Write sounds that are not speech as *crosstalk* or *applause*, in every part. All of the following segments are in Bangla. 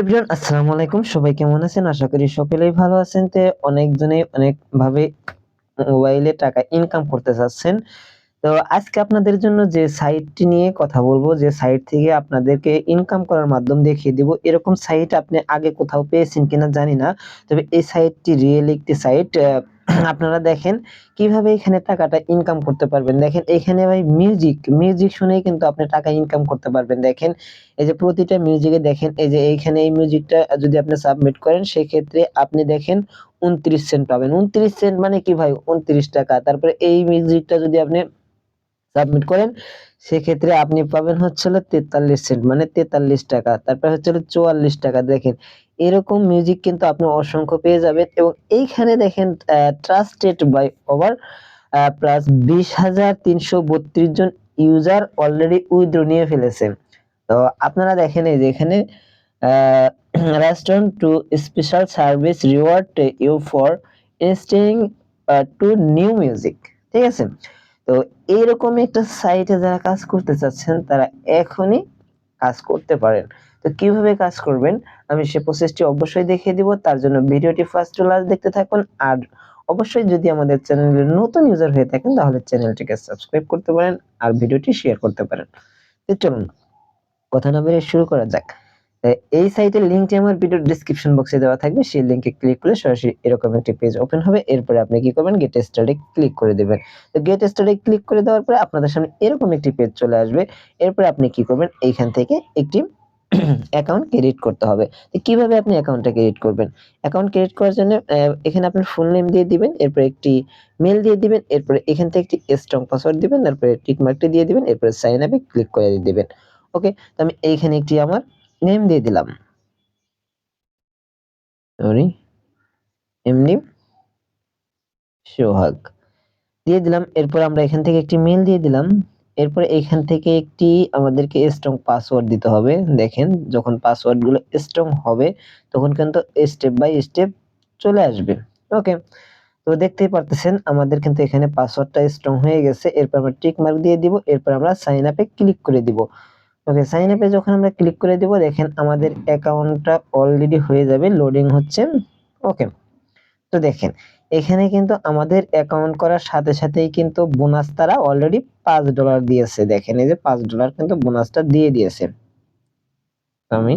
এভরিওয়ান, আসসালামু আলাইকুম। সবাই কেমন আছেন? আশা করি সকলেই ভালো আছেন। তে অনেকজনেই অনেকভাবে মোবাইলে টাকা ইনকাম করতে চাচ্ছেন। তো আজকে আপনাদের জন্য যে সাইটটি নিয়ে কথা বলব, যে সাইট থেকে আপনাদেরকে ইনকাম করার মাধ্যম দেখিয়ে দিব, এরকম সাইট আপনি আগে কোথাও পেয়েছেন কিনা জানি না। তবে এই সাইটটি রিয়েল একটি সাইট আপনারা দেখেন কীভাবে এখানে টাকাটা ইনকাম করতে পারবেন। দেখেন এখানে ভাই মিউজিক মিউজিক শুনেই কিন্তু আপনি টাকা ইনকাম করতে পারবেন। দেখেন এই যে প্রতিটা মিউজিকে দেখেন, এই যে এইখানে এই মিউজিকটা যদি আপনি সাবমিট করেন সেই ক্ষেত্রে আপনি দেখেন উনত্রিশ সেন্ট পাবেন। উনত্রিশ সেন্ট মানে কি ভাই? উনত্রিশ টাকা। তারপরে এই মিউজিকটা যদি আপনি সাবমিট করেন, সেক্ষেত্রে আপনি পাবেন হচ্ছিল তেতাল্লিশ সেন্ট মানে তেতাল্লিশ টাকা। তারপরে হচ্ছিল চুয়াল্লিশ টাকা। দেখেন এরকম মিউজিক কিন্তু আপনি অসংখ্য পেয়ে যাবেন এবং এইখানে দেখেন ট্রাস্টেড বাই ওভার প্লাস বিশ হাজার তিনশো বত্রিশ জন ইউজার অলরেডি উইথড্র নিয়ে ফেলেছে। তো আপনারা দেখেন এই যে এখানে restaurant to special service reward you for insisting to new music ঠিক আছে? তো এইরকম একটা সাইটে যারা কাজ করতে চাচ্ছেন, তারা এখনই কাজ করতে পারেন। তো কীভাবে কাজ করবেন? আমি সে প্রসেসটি অবশ্যই দেখিয়ে দিব। তার জন্য ভিডিওটি ফার্স্ট টু লাস্ট দেখতে থাকুন। আর অবশ্যই যদি আমাদের চ্যানেলের নতুন ইউজার হয়ে থাকেন, তাহলে চ্যানেলটিকে সাবস্ক্রাইব করতে পারেন আর ভিডিওটি শেয়ার করতে পারেন। তো চলুন, কথা না বেরিয়ে শুরু করা যাক। এই সাইটের লিঙ্কটি আমার ভিডিওর ডেসক্রিপশন বক্সে দেওয়া থাকবে। সেই লিঙ্কে ক্লিক করলে সরাসরি এরকম একটি পেজ ওপেন হবে। এরপরে আপনি কি করবেন? গেট স্টার্টে ক্লিক করে দেবেন। তো গেট স্টার্টে ক্লিক করে দেওয়ার পরে আপনাদের সামনে এরকম একটি পেজ চলে আসবে। এরপরে আপনি কি করবেন? এইখান থেকে একটি অ্যাকাউন্ট ক্রিয়েট করতে হবে। তো কীভাবে আপনি অ্যাকাউন্টটা ক্রিয়েট করবেন? অ্যাকাউন্ট ক্রিয়েট করার জন্য এখানে আপনার ফুল নেম দিয়ে দিবেন, এরপরে একটি মেল দিয়ে দিবেন, এরপরে এখান থেকে একটি স্ট্রং পাসওয়ার্ড দিবেন, তারপরে টিক মার্কটি দিয়ে দিবেন, এরপরে সাইন আপে ক্লিক করে দিবেন। ওকে তো আমি এইখানে একটি আমার নেম দিয়ে দিলাম। সরি এমনি সোহাগ। দিয়ে দিলাম, এরপর আমরা এখান থেকে একটি মেল দিয়ে দিলাম। এরপর এখান থেকে একটি আমাদেরকে স্ট্রং পাসওয়ার্ড দিতে হবে। দেখেন, যখন পাসওয়ার্ডগুলো স্ট্রং হবে, তখন কিন্তু স্টেপ বাই স্টেপ চলে আসবে। ওকে তো দেখতেই পারতেছেন, আমাদের কিন্তু এখানে পাসওয়ার্ডটা স্ট্রং হয়ে গেছে। এরপর আমরা টিক মার্ক দিয়ে দিব, এরপর আমরা সাইন আপে ক্লিক করে দিব। ওকে সাইন আপে যখন আমরা ক্লিক করে দিব, দেখেন আমাদের অ্যাকাউন্টটা অলরেডি হয়ে যাবে লোডিং হচ্ছে। ওকে তো দেখেন এখানে কিন্তু আমাদের অ্যাকাউন্ট করার সাথে সাথেই কিন্তু বোনাস তারা অলরেডি পাঁচ ডলার দিয়েছে। দেখেন, এই যে পাঁচ ডলার কিন্তু বোনাসটা দিয়ে দিয়েছে। আমি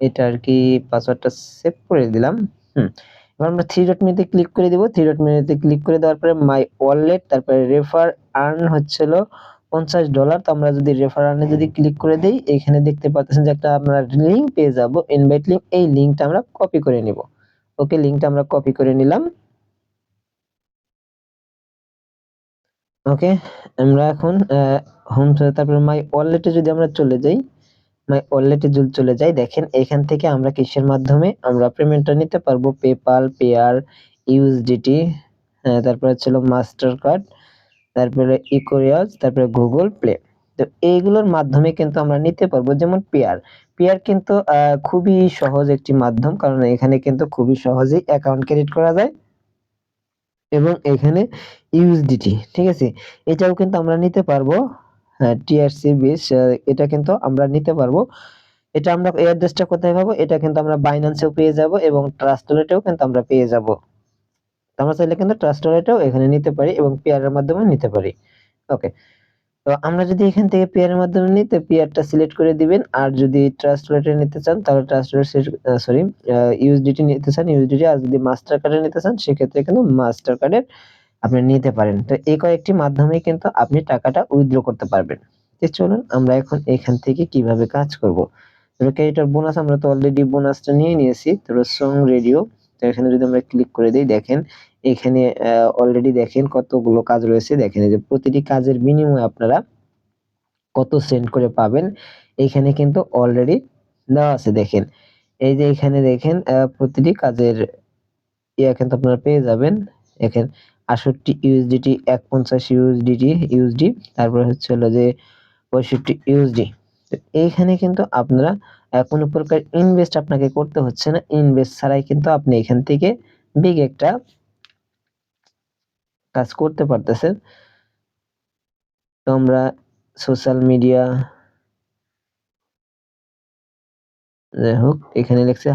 এটা আর কি পাসওয়ার্ডটা সেভ করে দিলাম। হুম, এবার আমরা থ্রি ডট মেনুতে ক্লিক করে দিব। থ্রি ডট মেনুতে ক্লিক করে দেওয়ার পরে মাই ওয়ালেট তারপরে রেফার আর্ন হচ্ছিল পঞ্চাশ ডলার তো আমরা যদি রেফার আর্নে যদি ক্লিক করে দিই, এখানে দেখতে পাচ্ছেন যে একটা আমরা লিঙ্ক পেয়ে যাব। ইনভাইট লিঙ্ক এই লিঙ্কটা আমরা কপি করে নিব। ওকে লিঙ্কটা আমরা কপি করে নিলাম। ওকে, আমরা এখন হোম তারপরে মাই ওয়ালেটে যদি আমরা চলে যাই মাই ওয়ালেটে যদি চলে যাই, দেখেন এখান থেকে আমরা কিসের মাধ্যমে আমরা পেমেন্টটা নিতে পারব? পেপাল পেয়ার ইউএসডিটি তারপরে ছিল মাস্টার কার্ড তারপরে ইকোরিয়াস তারপরে গুগল প্লে তো এইগুলোর মাধ্যমে কিন্তু আমরা নিতে পারব যেমন পেয়ার পেয়ার কিন্তু খুবই সহজ একটি মাধ্যম, কারণ এখানে কিন্তু খুবই সহজেই অ্যাকাউন্ট ক্রিয়েট করা যায়। এবং এখানে ইউএসডিটি ঠিক আছে? এটাও কিন্তু আমরা নিতে পারব। হ্যাঁ টিআরসি বিশ এটা কিন্তু আমরা নিতে পারব। এটা আমরা এই অ্যাড্রেসটা কোথায় পাবো? এটা কিন্তু আমরা বাইন্যান্সেও পেয়ে যাব এবং ট্রাস্ট ওয়ালেটেও কিন্তু আমরা পেয়ে যাব। আমরা চাইলে কিন্তু ট্রাস্ট ওয়ালেটেও এখানে নিতে পারি এবং পেয়ারের মাধ্যমে নিতে পারি। ওকে তো আমরা যদি এখান থেকে পেয়ারের মাধ্যমে নিই, তো পেয়ারটা সিলেক্ট করে দিবেন। আর যদি ট্রাস্ট ওয়ালেটে নিতে চান, তাহলে ট্রাস্ট ওয়ালেট সরি ইউএসডিটি নিতে চান। ইউএসডিটি আর যদি মাস্টার কার্ডে নিতে চান, সেক্ষেত্রে কিন্তু মাস্টার কার্ডের আপনি নিতে পারেন। তো এই কয়েকটি মাধ্যমে কিন্তু আপনি টাকাটা উইথড্র করতে পারবেন। তো চলুন, আমরা এখন এখান থেকে কীভাবে কাজ করব। এটার বোনাস আমরা তো অলরেডি বোনাসটা নিয়ে নিয়েছি। তো সং রেডিও তো এখানে যদি আমরা ক্লিক করে দিই, দেখেন, এখানে অলরেডি দেখেন কতগুলো কাজ রয়েছে। দেখেন যে প্রতিটি কাজের বিনিময়ে আপনারা কত সেন্ড করে পাবেন। এখানে কিন্তু অলরেডি দেওয়া আছে, দেখেন। এই যে এখানে দেখেন প্রতিটি কাজের ইয়া কিন্তু আপনারা পেয়ে যাবেন। দেখেন আষট্টি ইউএসডিটি এক পঞ্চাশ ইউএসডিটি ইউএসডি তারপরে হচ্ছে হলো যে পঁয়ষট্টি ইউএসডি এইখানে কিন্তু আপনারা কোনো প্রকার ইনভেস্ট আপনাকে করতে হচ্ছে না। ইনভেস্ট ছাড়াই কিন্তু আপনি এখান থেকে বিগ একটা কাজ করতে পারতেছেন। তো আমরা সোশ্যাল মিডিয়া যাই হোক, এখানে লিখছে,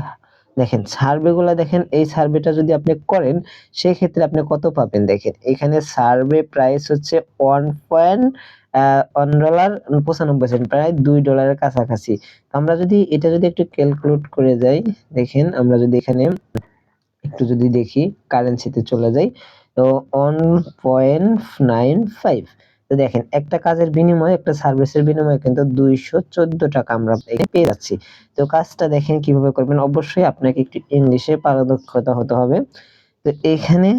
দেখেন সার্ভেগুলো দেখেন, এই সার্ভেটা যদি আপনি করেন সেই ক্ষেত্রে আপনি কত পাবেন? দেখেন, এখানে সার্ভে প্রাইস হচ্ছে ওয়ান পয়েন্ট ওয়ান ডলার পঁচানব্বই সেন্ট প্রায় দুই ডলারের কাছাকাছি। আমরা যদি, এটা যদি একটু ক্যালকুলেট করে যাই, দেখেন, আমরা যদি এখানে একটু যদি দেখি কারেন্সিতে চলে যাই, তো ওয়ান পয়েন্ট নাইন ফাইভ তো দেখেন, একটা কাজের বিনিময়ে, একটা সার্ভিসের বিনিময়ে কিন্তু দুইশো চোদ্দ টাকা আমরা পেয়ে যাচ্ছি। তো কাজটা দেখেন কীভাবে করবেন, অবশ্যই আপনাকে একটু ইংলিশে পারদক্ষতা হতে হবে। তো এখানে,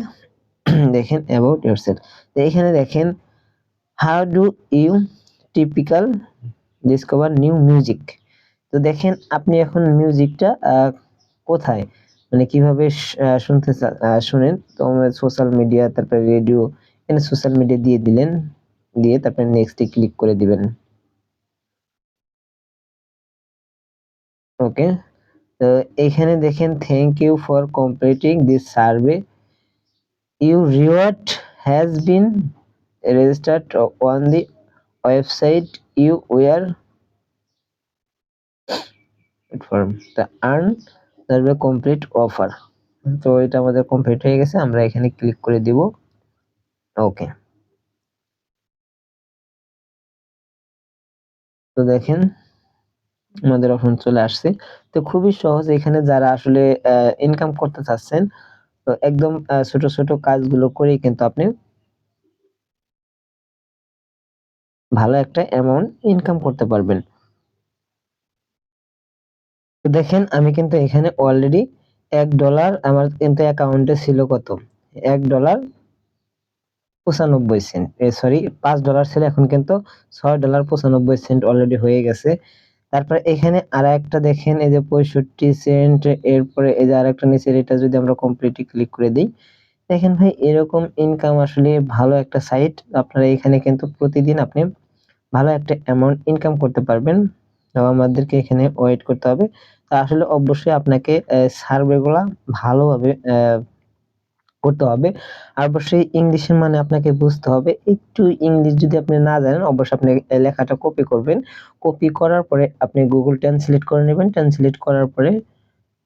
*clears throat* দেখেন অ্যাবাউট ইউরসেলফ তো এখানে দেখেন how do you typical discover new music তো দেখেন, আপনি এখন মিউজিকটা কোথায়? মানে কীভাবে শুনতে শুনেন? তো সোশ্যাল মিডিয়া তারপরে রেডিও এখানে সোশ্যাল মিডিয়া দিয়ে দিলেন, দিয়ে তারপরে নেক্সটে ক্লিক করে দিবেন। ওকে তো এখানে দেখেন thank you for completing this survey you reward has been registered on the website you were from the earn survey complete offer তো এটা আমাদের কমপ্লিট হয়ে গেছে, আমরা এখানে ক্লিক করে দিব। ওকে তো দেখেন, আমাদের অপশন চলে আসছে। তো খুবই সহজ, এখানে যারা আসলে ইনকাম করতে চাচ্ছেন, তো একদম ছোট ছোট কাজগুলো করেই কিন্তু আপনি ভালো একটা অ্যামাউন্ট ইনকাম করতে পারবেন। দেখেন, আমি কিন্তু এখানে অলরেডি এক ডলার আমার কিন্তু অ্যাকাউন্টে ছিল কত? এক ডলার পঁচানব্বই সেন্ট সরি পাঁচ ডলার ছিল, এখন কিন্তু ছয় ডলার পঁচানব্বই সেন্ট অলরেডি হয়ে গেছে। তারপরে এখানে আর একটা দেখেন, এই যে পঁয়ষট্টি সেন্ট এরপরে এই যে আর একটা নিচের এটা যদি আমরা কমপ্লিটলি ক্লিক করে দিই দেখেন ভাই, এরকম ইনকাম আসলে ভালো একটা সাইট আপনারা এখানে কিন্তু প্রতিদিন আপনি ভালো একটা অ্যামাউন্ট ইনকাম করতে পারবেন। তো আমাদেরকে এখানে ওয়েট করতে হবে। তো আসলে অবশ্যই আপনাকে সার্ভেগুলা ভালোভাবে করতে হবে। আর অবশ্যই ইংলিশের মানে আপনাকে বুঝতে হবে। একটু ইংলিশ যদি আপনি না জানেন, অবশ্যই আপনি লেখাটা কপি করবেন। কপি করার পরে আপনি গুগল ট্রান্সলেট করে নেবেন। ট্রান্সলেট করার পরে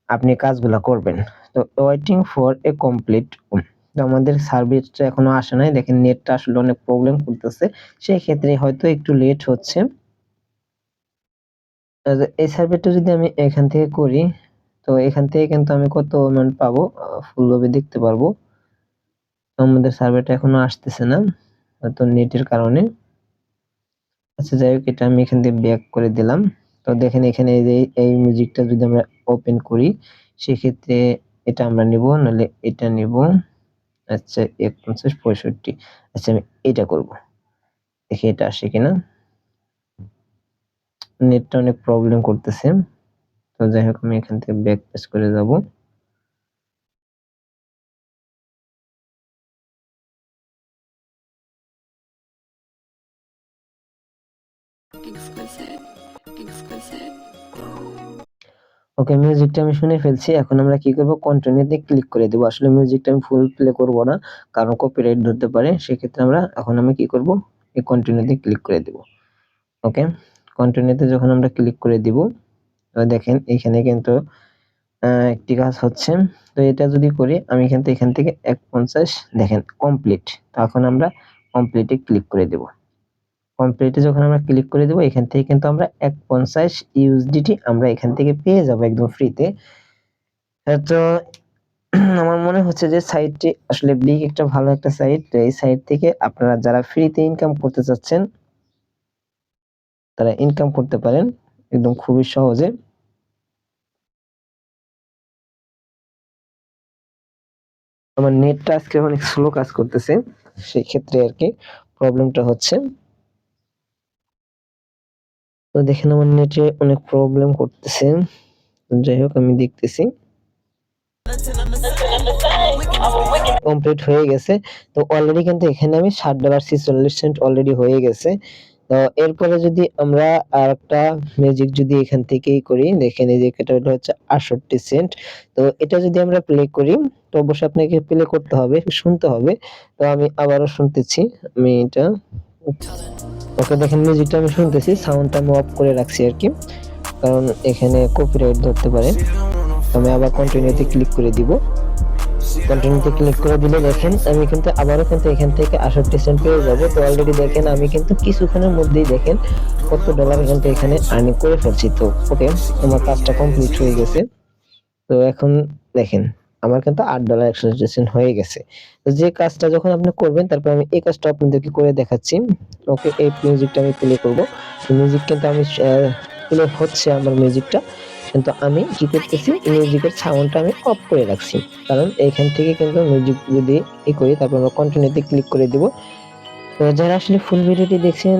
আপনি কাজগুলো করবেন। তো ওয়েটিং ফর এ কমপ্লিট আমাদের সার্ভিসটা এখনও আসে নাই। দেখেন নেটটা আসলে অনেক প্রবলেম করতেছে। সেই ক্ষেত্রে হয়তো একটু লেট হচ্ছে। এই সার্ভেটা যদি আমি এখান থেকে করি, তো এখান থেকে কিন্তু আমি কত অ্যামাউন্ট পাবো? ফুলভাবে দেখতে পারব। আমাদের সার্ভেটা এখনও আসতেছে না হয়তো নেটের কারণে। আচ্ছা যাই হোক, এটা আমি এখান থেকে ব্যাক করে দিলাম। তো দেখেন এখানে এই এই মিউজিকটা যদি আমরা ওপেন করি, সেক্ষেত্রে এটা আমরা নিব, নাহলে এটা নিব। আচ্ছা এক পঞ্চাশ পঁয়ষট্টি। আচ্ছা আমি এটা করব। দেখি এটা আসে কিনা। নেটটা অনেক প্রবলেম করতেছে। তো যাই হোক, আমি এখান থেকে ব্যাক পেস করে যাব। ওকে মিউজিকটা আমি শুনে ফেলছি। এখন আমরা কি করব? কন্টিনিউতে ক্লিক করে দেব। আসলে মিউজিকটা আমি ফুল প্লে করব না, কারণ কপিরাইট ধরতে পারে। সেক্ষেত্রে আমরা এখন আমি কি করব? এই কন্টিনিউতে ক্লিক করে দেব। ওকে কন্টিনিউতে যখন আমরা ক্লিক করে দিব দেখেন এখানে কিন্তু একটি কাজ হচ্ছে। তো এটা যদি করি, আমি কিন্তু এখান থেকে এক পঞ্চাশ, দেখেন কমপ্লিট তখন আমরা কমপ্লিটে ক্লিক করে দেব। কমপ্লিটে যখন আমরা ক্লিক করে দেব, এখান থেকে কিন্তু আমরা এক পঞ্চাশ ইউএসডিটি আমরা এখান থেকে পেয়ে যাব একদম ফ্রিতে তো। *clears throat* আমার মনে হচ্ছে যে সাইটটি আসলে বিগ একটা, ভালো একটা সাইট তো এই সাইট থেকে আপনারা যারা ফ্রিতে ইনকাম করতে চাচ্ছেন, তারা ইনকাম করতে পারেন। একদম খুবই সহজে। আমার নেটটা আজকে অনেক স্লো কাজ করতেছে, সেই ক্ষেত্রে আর কি প্রবলেমটা হচ্ছে। তো দেখেন আমার নেটে অনেক প্রবলেম করতেছে। যাই হোক, আমি দেখতেছি। কমপ্লিট হয়ে গেছে। তো অলরেডি কিন্তু এখানে আমি ষাট ডলার ছিচল্লিশ সেন্ট অলরেডি হয়ে গেছে। তো এরপরে যদি আমরা আর একটা মিউজিক যদি এখান থেকেই করি, দেখেন এই যে এটা হচ্ছে আটষট্টি সেন্ট তো এটা যদি আমরা প্লে করি, তো অবশ্যই আপনাকে প্লে করতে হবে, শুনতে হবে। তো আমি আবারও শুনতেছি, আমি এটা ওকে দেখেন মিউজিকটা আমি শুনতেছি সাউন্ডটা আমি অফ করে রাখছি আর কি। কারণ এখানে কপিরাইট ধরতে পারে। আমি আবার কন্টিনিউতে ক্লিক করে দিব। কন্টিনিউতে ক্লিক করে দিলে দেখেন, আমি কিন্তু আবারও কিন্তু এখান থেকে আষট্টি সেন্ট পেয়ে যাব। তো অলরেডি দেখেন, আমি কিন্তু কিছুক্ষণের মধ্যেই দেখেন, কত ডলার থেকে এখানে আর্নিং করে ফেলছি। তো ওকে আমার কাজটা কমপ্লিট হয়ে গেছে। তো এখন দেখেন আমার কিন্তু আট ডলার একশো সেন্ট হয়ে গেছে। তো যে কাজটা যখন আপনি করবেন, তারপর আমি এই কাজটা আপনাদেরকে করে দেখাচ্ছি। ওকে, এই মিউজিকটা আমি প্লে করব। মিউজিক কিন্তু আমি প্লে হচ্ছে আমার মিউজিকটা কিন্তু আমি কি করতেছি মিউজিকের সাউন্ডটা আমি অফ করে রাখছি। কারণ এইখান থেকে কিন্তু মিউজিক যদি ই করি, তারপর আমরা কন্টিনিউতে ক্লিক করে দিব। তো যারা আসলে ফুল ভিডিওটি দেখছেন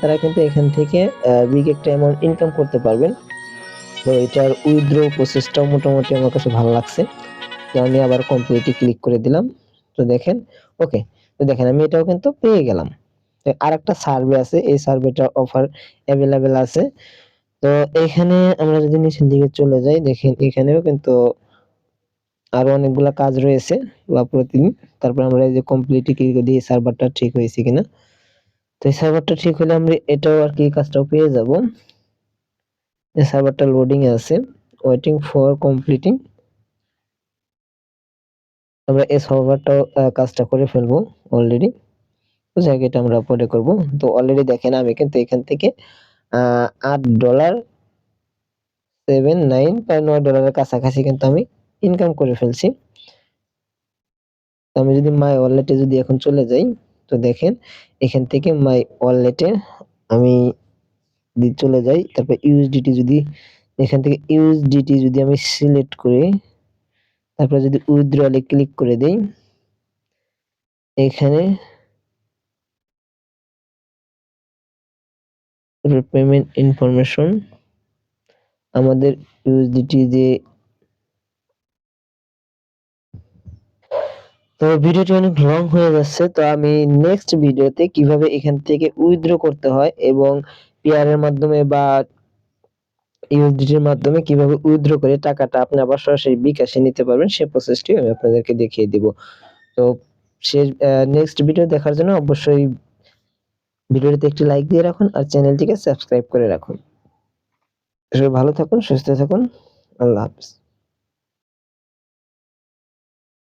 তারা কিন্তু এখান থেকে বিগ একটা অ্যামাউন্ট ইনকাম করতে পারবেন। তো এটার উইথড্র প্রসেসটাও মোটামুটি আমার কাছে ভালো লাগছে। তো আমি আবার কমপ্লিটে ক্লিক করে দিলাম। তো দেখেন ওকে তো দেখেন আমি এটাও কিন্তু পেয়ে গেলাম। তো আরেকটা সার্ভে আছে, এই সার্ভেটার অফার অ্যাভেলেবেল আছে। তো এখানে আমরা যদি নিচের দিকে চলে যাই, দেখেন এখানেও কিন্তু আরও অনেকগুলা কাজ রয়েছে, বা প্রতিদিন। তারপর আমরা এই যে কমপ্লিটলি ক্লিক দিই সার্ভারটা ঠিক হয়েছে কিনা। তো এই সার্ভারটা ঠিক হলে আমরা এটাও আর কি কাজটাও পেয়ে যাব। এই সার্ভারটা লোডিং আছে। ওয়েটিং ফর কমপ্লিটিং আমরা এই সার্ভারটাও কাজটা করে ফেলব অলরেডি তো জায়গাটা আমরা পরে করব। তো অলরেডি দেখেন আমি কিন্তু এখান থেকে আট ডলার সেভেন নাইন প্রায় নয় ডলারের কাছাকাছি কিন্তু আমি ইনকাম করে ফেলছি। আমি যদি মাই ওয়ালেটে যদি এখন চলে যাই, তো দেখেন এখান থেকে মাই ওয়ালেটে আমি চলে যাই, তারপর ইউএসডিটি যদি, এখান থেকে ইউএসডিটি যদি আমি সিলেক্ট করি তারপর যদি উইথড্রলে ক্লিক করে দেই, এখানে পেমেন্ট ইনফরমেশন, আমাদের ইউএসডিটি যে তো ভিডিওটি অনেক লং হয়ে যাচ্ছে, তো আমি নেক্সট ভিডিওতে কীভাবে এখান থেকে উইথড্র করতে হয় এবং পিআর এর মাধ্যমে বা ইউএসডিটির মাধ্যমে কীভাবে উইথড্র করে টাকাটা আপনি আবার সরাসরি বিকাশে নিতে পারবেন সেই প্রসেসটি আমি আপনাদেরকে দেখিয়ে দিব। তো সে নেক্সট ভিডিও দেখার জন্য অবশ্যই ভিডিওটিতে একটি লাইক দিয়ে রাখুন আর চ্যানেলটিকে সাবস্ক্রাইব করে রাখুন। ভালো থাকুন, সুস্থ থাকুন। আল্লাহ হাফিজ।